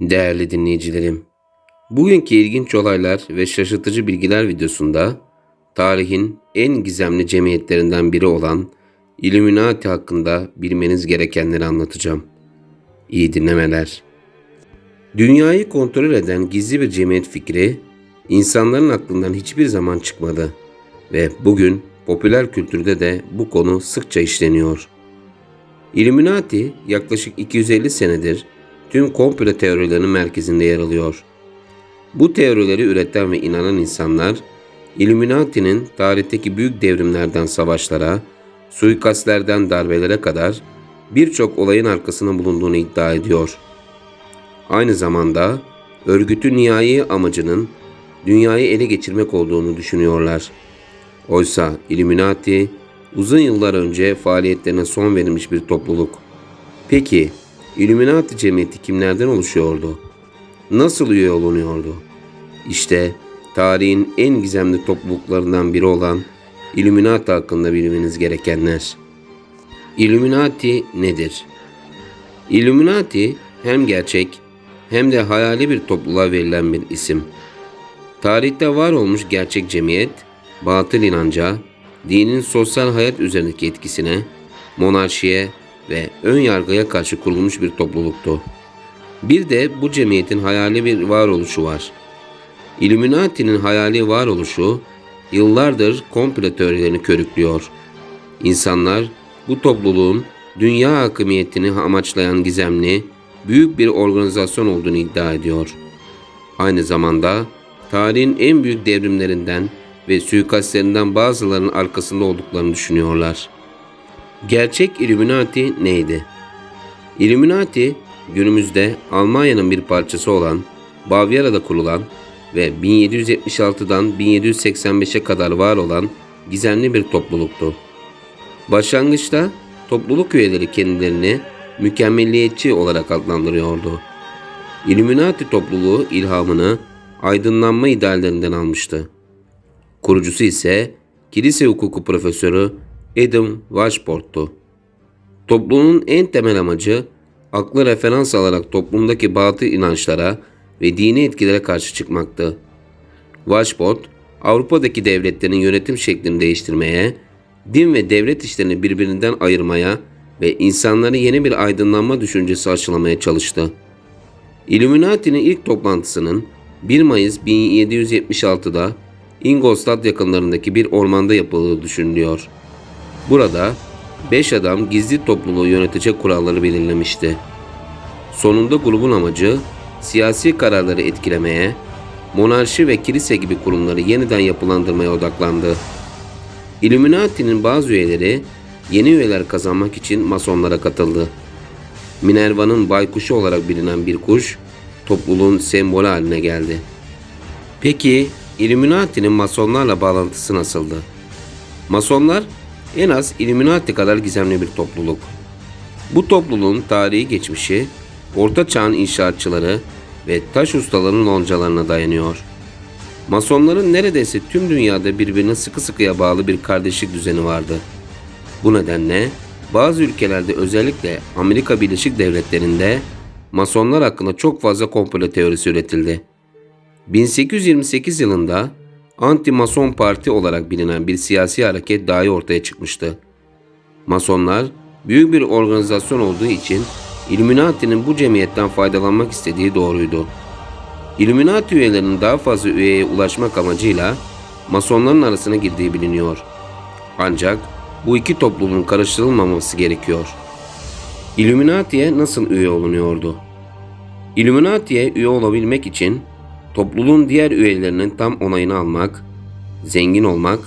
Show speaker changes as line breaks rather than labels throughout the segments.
Değerli dinleyicilerim, bugünkü ilginç olaylar ve şaşırtıcı bilgiler videosunda tarihin en gizemli cemiyetlerinden biri olan Illuminati hakkında bilmeniz gerekenleri anlatacağım. İyi dinlemeler. Dünyayı kontrol eden gizli bir cemiyet fikri insanların aklından hiçbir zaman çıkmadı ve bugün popüler kültürde de bu konu sıkça işleniyor. Illuminati yaklaşık 250 senedir tüm komplo teorilerinin merkezinde yer alıyor. Bu teorileri üreten ve inanan insanlar, Illuminati'nin tarihteki büyük devrimlerden savaşlara, suikastlerden darbelere kadar birçok olayın arkasında bulunduğunu iddia ediyor. Aynı zamanda örgütün nihai amacının dünyayı ele geçirmek olduğunu düşünüyorlar. Oysa Illuminati uzun yıllar önce faaliyetlerine son verilmiş bir topluluk. Peki Illuminati cemiyeti kimlerden oluşuyordu? Nasıl üye olunuyordu? İşte tarihin en gizemli topluluklarından biri olan Illuminati hakkında bilmeniz gerekenler. Illuminati nedir? Illuminati hem gerçek hem de hayali bir topluluğa verilen bir isim. Tarihte var olmuş gerçek cemiyet, batıl inanca, dinin sosyal hayat üzerindeki etkisine, monarşiye ve ön yargıya karşı kurulmuş bir topluluktu. Bir de bu cemiyetin hayali bir varoluşu var. Illuminati'nin hayali varoluşu yıllardır komplo teorilerini körüklüyor. İnsanlar bu topluluğun dünya hakimiyetini amaçlayan gizemli, büyük bir organizasyon olduğunu iddia ediyor. Aynı zamanda tarihin en büyük devrimlerinden ve suikastlerinden bazılarının arkasında olduklarını düşünüyorlar. Gerçek Illuminati neydi? Illuminati günümüzde Almanya'nın bir parçası olan Bavyera'da kurulan ve 1776'dan 1785'e kadar var olan gizemli bir topluluktu. Başlangıçta topluluk üyeleri kendilerini mükemmelliyetçi olarak adlandırıyordu. Illuminati topluluğu ilhamını aydınlanma ideallerinden almıştı. Kurucusu ise kilise hukuku profesörü Adam Washport'tu. Topluluğun en temel amacı aklı referans alarak toplumdaki batıl inançlara ve dini etkilere karşı çıkmaktı. Washport, Avrupa'daki devletlerin yönetim şeklini değiştirmeye, din ve devlet işlerini birbirinden ayırmaya ve insanları yeni bir aydınlanma düşüncesi aşılamaya çalıştı. Illuminati'nin ilk toplantısının 1 Mayıs 1776'da Ingolstadt yakınlarındaki bir ormanda yapıldığı düşünülüyor. Burada 5 adam gizli topluluğu yönetecek kuralları belirlemişti. Sonunda grubun amacı siyasi kararları etkilemeye, monarşi ve kilise gibi kurumları yeniden yapılandırmaya odaklandı. Illuminati'nin bazı üyeleri yeni üyeler kazanmak için masonlara katıldı. Minerva'nın baykuşu olarak bilinen bir kuş topluluğun sembolü haline geldi. Peki Illuminati'nin masonlarla bağlantısı nasıldı? Masonlar en az Illuminati kadar gizemli bir topluluk. Bu topluluğun tarihi geçmişi, Orta Çağ'ın inşaatçıları ve taş ustalarının loncalarına dayanıyor. Masonların neredeyse tüm dünyada birbirine sıkı sıkıya bağlı bir kardeşlik düzeni vardı. Bu nedenle bazı ülkelerde özellikle Amerika Birleşik Devletleri'nde Masonlar hakkında çok fazla komplo teorisi üretildi. 1828 yılında Anti-Mason Parti olarak bilinen bir siyasi hareket dahi ortaya çıkmıştı. Masonlar büyük bir organizasyon olduğu için Illuminati'nin bu cemiyetten faydalanmak istediği doğruydu. Illuminati üyelerinin daha fazla üyeye ulaşmak amacıyla Masonların arasına girdiği biliniyor. Ancak bu iki topluluğun karıştırılmaması gerekiyor. Illuminati'ye nasıl üye olunuyordu? Illuminati'ye üye olabilmek için topluluğun diğer üyelerinin tam onayını almak, zengin olmak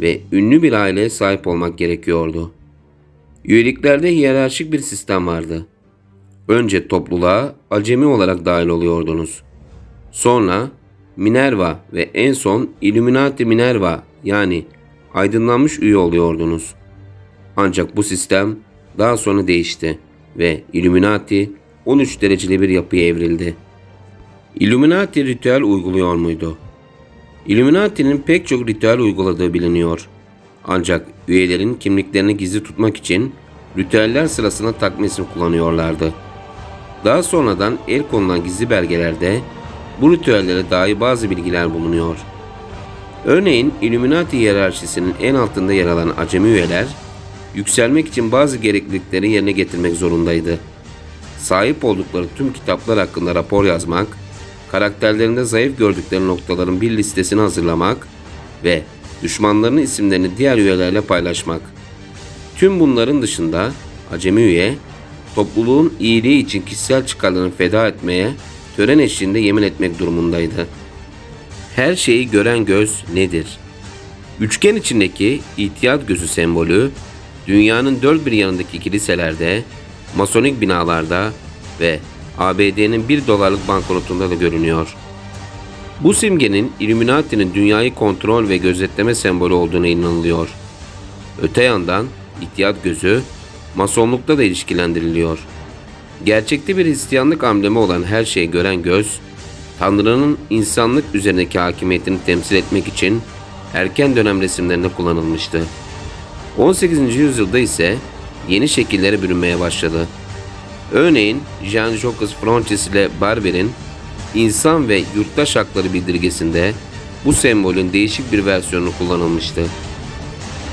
ve ünlü bir aileye sahip olmak gerekiyordu. Üyeliklerde hiyerarşik bir sistem vardı. Önce topluluğa acemi olarak dahil oluyordunuz. Sonra Minerva ve en son Illuminati Minerva yani aydınlanmış üye oluyordunuz. Ancak bu sistem daha sonra değişti ve Illuminati 13 dereceli bir yapıya evrildi. Illuminati ritüel uyguluyor muydu? Illuminati'nin pek çok ritüel uyguladığı biliniyor. Ancak üyelerin kimliklerini gizli tutmak için ritüeller sırasında takma isim kullanıyorlardı. Daha sonradan el konulan gizli belgelerde bu ritüellere dair bazı bilgiler bulunuyor. Örneğin Illuminati hiyerarşisinin en altında yer alan acemi üyeler, yükselmek için bazı gereklilikleri yerine getirmek zorundaydı. Sahip oldukları tüm kitaplar hakkında rapor yazmak, karakterlerinde zayıf gördükleri noktaların bir listesini hazırlamak ve düşmanlarının isimlerini diğer üyelerle paylaşmak. Tüm bunların dışında acemi üye, topluluğun iyiliği için kişisel çıkarlarını feda etmeye tören eşliğinde yemin etmek durumundaydı. Her şeyi gören göz nedir? Üçgen içindeki itiyat gözü sembolü, dünyanın dört bir yanındaki kiliselerde, masonik binalarda ve ABD'nin 1 dolarlık banknotunda da görünüyor. Bu simgenin Illuminati'nin dünyayı kontrol ve gözetleme sembolü olduğuna inanılıyor. Öte yandan ihtiyat gözü masonlukta da ilişkilendiriliyor. Gerçekte bir Hristiyanlık amblemi olan her şeyi gören göz, Tanrı'nın insanlık üzerindeki hakimiyetini temsil etmek için erken dönem resimlerinde kullanılmıştı. 18. yüzyılda ise yeni şekillere bürünmeye başladı. Örneğin Jean-Jacques Francis ile Barber'in İnsan ve Yurttaş Hakları bildirgesinde bu sembolün değişik bir versiyonu kullanılmıştı.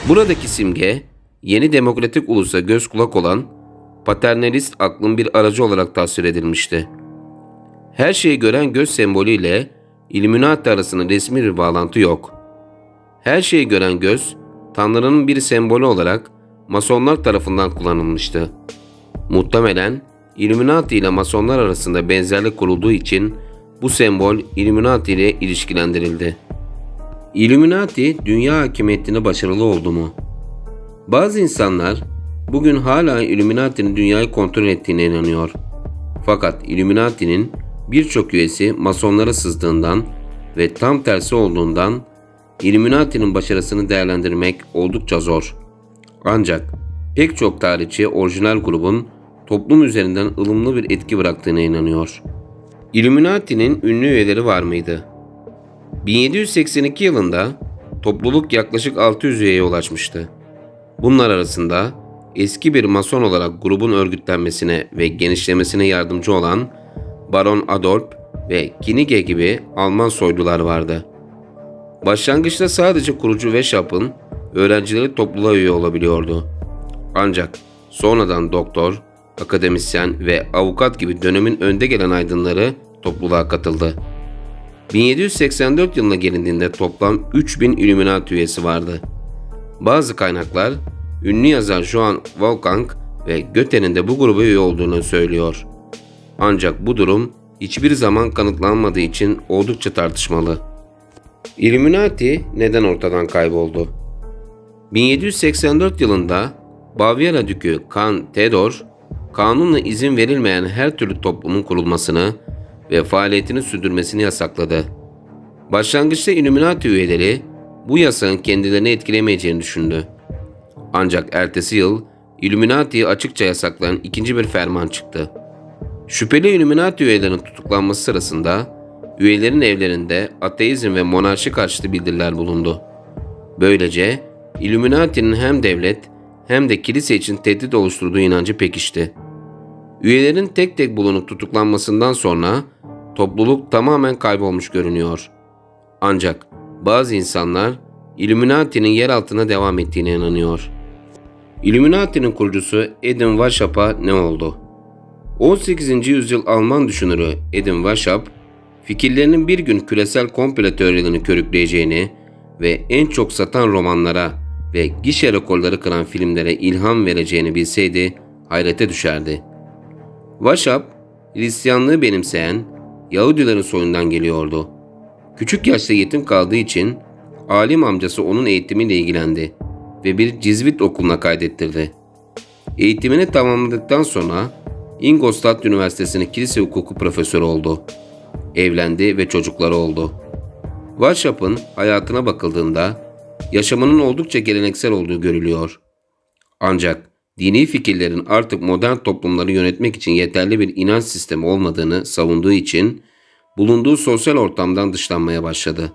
Buradaki simge yeni demokratik ulusa göz kulak olan paternalist aklın bir aracı olarak tasvir edilmişti. Her şeyi gören göz sembolüyle Illuminati arasında resmi bir bağlantı yok. Her şeyi gören göz, Tanrı'nın bir sembolü olarak Masonlar tarafından kullanılmıştı. Muhtemelen Illuminati ile Masonlar arasında benzerlik kurulduğu için bu sembol Illuminati ile ilişkilendirildi. Illuminati dünya hakimiyetinde başarılı oldu mu? Bazı insanlar bugün hala Illuminati'nin dünyayı kontrol ettiğine inanıyor. Fakat Illuminati'nin birçok üyesi masonlara sızdığından ve tam tersi olduğundan Illuminati'nin başarısını değerlendirmek oldukça zor. Ancak pek çok tarihçi orijinal grubun toplum üzerinden ılımlı bir etki bıraktığına inanıyor. Illuminati'nin ünlü üyeleri var mıydı? 1782 yılında topluluk yaklaşık 600 üyeye ulaşmıştı. Bunlar arasında eski bir mason olarak grubun örgütlenmesine ve genişlemesine yardımcı olan Baron Adolf ve Kinige gibi Alman soylular vardı. Başlangıçta sadece kurucu Weishauпт'ın öğrencileri topluluğa üye olabiliyordu. Ancak sonradan doktor, akademisyen ve avukat gibi dönemin önde gelen aydınları topluluğa katıldı. 1784 yılına gelindiğinde toplam 3000 Illuminati üyesi vardı. Bazı kaynaklar ünlü yazar Johann Wolfgang ve Goethe'nin de bu gruba üye olduğunu söylüyor. Ancak bu durum hiçbir zaman kanıtlanmadığı için oldukça tartışmalı. Illuminati neden ortadan kayboldu? 1784 yılında Bavyera Dükü Kan Theodor, kanunla izin verilmeyen her türlü toplumun kurulmasını ve faaliyetini sürdürmesini yasakladı. Başlangıçta Illuminati üyeleri bu yasağın kendilerini etkilemeyeceğini düşündü. Ancak ertesi yıl Illuminati'yi açıkça yasaklayan ikinci bir ferman çıktı. Şüpheli Illuminati üyelerinin tutuklanması sırasında üyelerin evlerinde ateizm ve monarşi karşıtı bildiriler bulundu. Böylece Illuminati'nin hem devlet hem de kilise için tehdit oluşturduğu inancı pekişti. Üyelerin tek tek bulunup tutuklanmasından sonra topluluk tamamen kaybolmuş görünüyor. Ancak bazı insanlar Illuminati'nin yer altına devam ettiğine inanıyor. Illuminati'nin kurucusu Edwin Weishaupt'a ne oldu? 18. yüzyıl Alman düşünürü Edwin Weishaupt, fikirlerinin bir gün küresel komple teorilerini körükleyeceğini ve en çok satan romanlara ve gişe rekorları kıran filmlere ilham vereceğini bilseydi hayrete düşerdi. Weishaupt, Hristiyanlığı benimseyen Yahudilerin soyundan geliyordu. Küçük yaşta yetim kaldığı için alim amcası onun eğitimiyle ilgilendi ve bir Cizvit okuluna kaydettirdi. Eğitimini tamamladıktan sonra Ingolstadt Üniversitesi'nin kilise hukuku profesörü oldu. Evlendi ve çocukları oldu. Weishaupt'ın hayatına bakıldığında yaşamının oldukça geleneksel olduğu görülüyor. Ancak dini fikirlerin artık modern toplumları yönetmek için yeterli bir inanç sistemi olmadığını savunduğu için bulunduğu sosyal ortamdan dışlanmaya başladı.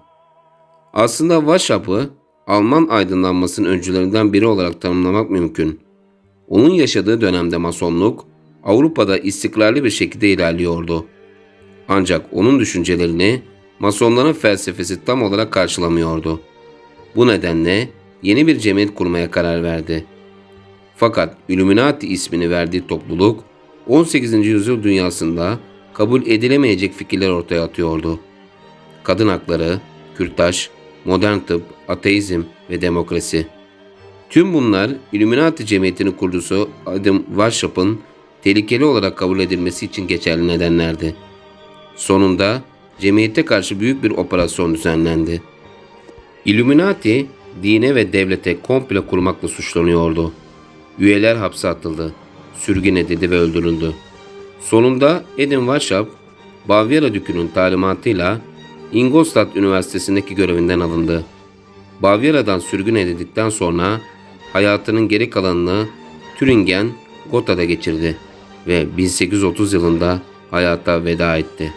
Aslında Weishaupt'ı Alman aydınlanmasının öncülerinden biri olarak tanımlamak mümkün. Onun yaşadığı dönemde masonluk Avrupa'da istikrarlı bir şekilde ilerliyordu. Ancak onun düşüncelerini Masonların felsefesi tam olarak karşılamıyordu. Bu nedenle yeni bir cemiyet kurmaya karar verdi. Fakat Illuminati ismini verdiği topluluk 18. yüzyıl dünyasında kabul edilemeyecek fikirler ortaya atıyordu. Kadın hakları, kürtaj, modern tıp, ateizm ve demokrasi. Tüm bunlar Illuminati cemiyetinin kurucusu Adam Weishamp'ın tehlikeli olarak kabul edilmesi için geçerli nedenlerdi. Sonunda cemiyete karşı büyük bir operasyon düzenlendi. Illuminati dine ve devlete komple kurmakla suçlanıyordu. Üyeler hapse atıldı, sürgün edildi ve öldürüldü. Sonunda Edin Weishaupt, Bavyera Dükü'nün talimatıyla Ingolstadt Üniversitesi'ndeki görevinden alındı. Bavyera'dan sürgün edildikten sonra hayatının geri kalanını Türingen, Gotha'da geçirdi ve 1830 yılında hayata veda etti.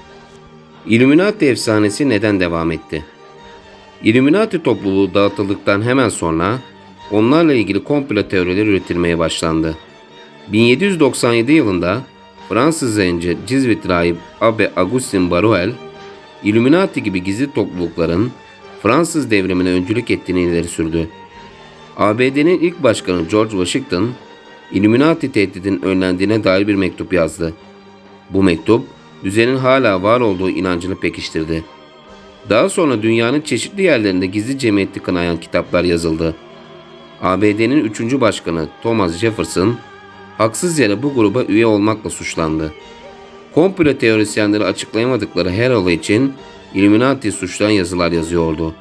Illuminati efsanesi neden devam etti? Illuminati topluluğu dağıtıldıktan hemen sonra onlarla ilgili komplo teorileri üretilmeye başlandı. 1797 yılında Fransız zenci Cizvit rahip Abe Augustin Baruel, Illuminati gibi gizli toplulukların Fransız devrimine öncülük ettiğini ileri sürdü. ABD'nin ilk başkanı George Washington, Illuminati tehdidinin önlendiğine dair bir mektup yazdı. Bu mektup, düzenin hala var olduğu inancını pekiştirdi. Daha sonra dünyanın çeşitli yerlerinde gizli cemiyeti kınayan kitaplar yazıldı. ABD'nin 3. başkanı Thomas Jefferson, haksız yere bu gruba üye olmakla suçlandı. Komplo teorisyenleri açıklayamadıkları her olay için Illuminati suçlayan yazılar yazıyordu.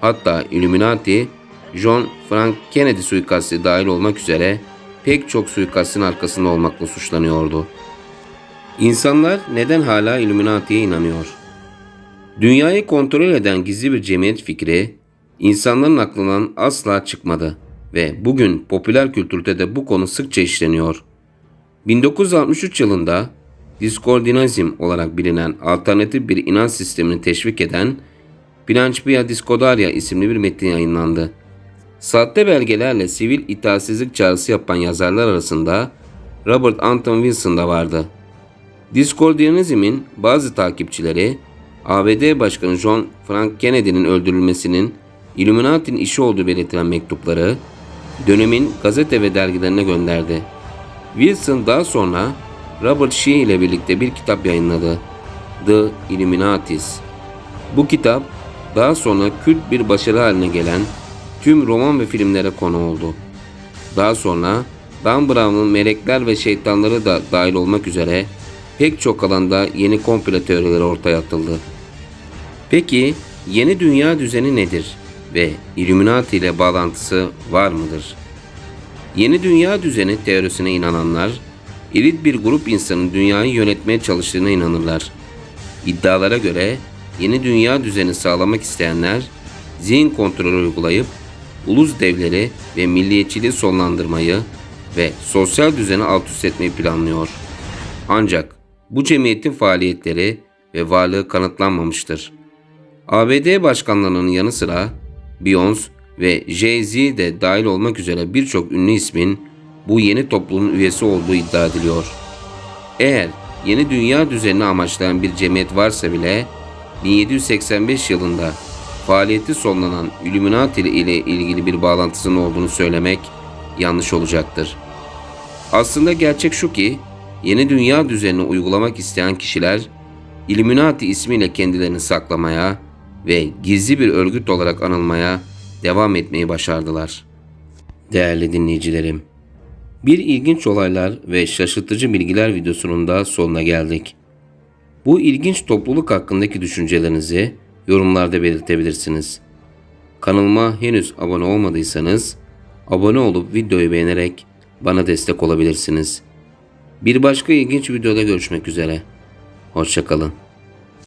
Hatta Illuminati, John Frank Kennedy suikasti dahil olmak üzere pek çok suikastin arkasında olmakla suçlanıyordu. İnsanlar neden hala Illuminati'ye inanıyor? Dünyayı kontrol eden gizli bir cemiyet fikri insanların aklından asla çıkmadı ve bugün popüler kültürde de bu konu sıkça işleniyor. 1963 yılında Discordinizm olarak bilinen alternatif bir inanç sistemini teşvik eden Planchpia Discordaria isimli bir metin yayınlandı. Sahte belgelerle sivil itaatsizlik çağrısı yapan yazarlar arasında Robert Anton Wilson da vardı. Discordianizmin bazı takipçileri ABD Başkanı John Frank Kennedy'nin öldürülmesinin Illuminati'nin işi olduğu belirtilen mektupları dönemin gazete ve dergilerine gönderdi. Wilson daha sonra Robert Shea ile birlikte bir kitap yayınladı. The Illuminatis. Bu kitap daha sonra kült bir başarı haline gelen tüm roman ve filmlere konu oldu. Daha sonra Dan Brown'un melekler ve şeytanları da dahil olmak üzere pek çok alanda yeni komplo teorileri ortaya atıldı. Peki yeni dünya düzeni nedir ve Illuminati ile bağlantısı var mıdır? Yeni dünya düzeni teorisine inananlar, elit bir grup insanın dünyayı yönetmeye çalıştığına inanırlar. İddialara göre yeni dünya düzeni sağlamak isteyenler, zihin kontrolü uygulayıp ulus devleri ve milliyetçiliği sonlandırmayı ve sosyal düzeni alt üst etmeyi planlıyor. Ancak bu cemiyetin faaliyetleri ve varlığı kanıtlanmamıştır. ABD başkanlarının yanı sıra Beyoncé ve Jay-Z de dahil olmak üzere birçok ünlü ismin bu yeni topluluğun üyesi olduğu iddia ediliyor. Eğer yeni dünya düzenini amaçlayan bir cemiyet varsa bile 1785 yılında faaliyeti sonlanan Illuminati ile ilgili bir bağlantısının olduğunu söylemek yanlış olacaktır. Aslında gerçek şu ki yeni dünya düzenini uygulamak isteyen kişiler Illuminati ismiyle kendilerini saklamaya ve gizli bir örgüt olarak anılmaya devam etmeyi başardılar. Değerli dinleyicilerim, bir ilginç olaylar ve şaşırtıcı bilgiler videosunun da sonuna geldik. Bu ilginç topluluk hakkındaki düşüncelerinizi yorumlarda belirtebilirsiniz. Kanalıma henüz abone olmadıysanız abone olup videoyu beğenerek bana destek olabilirsiniz. Bir başka ilginç videoda görüşmek üzere. Hoşçakalın.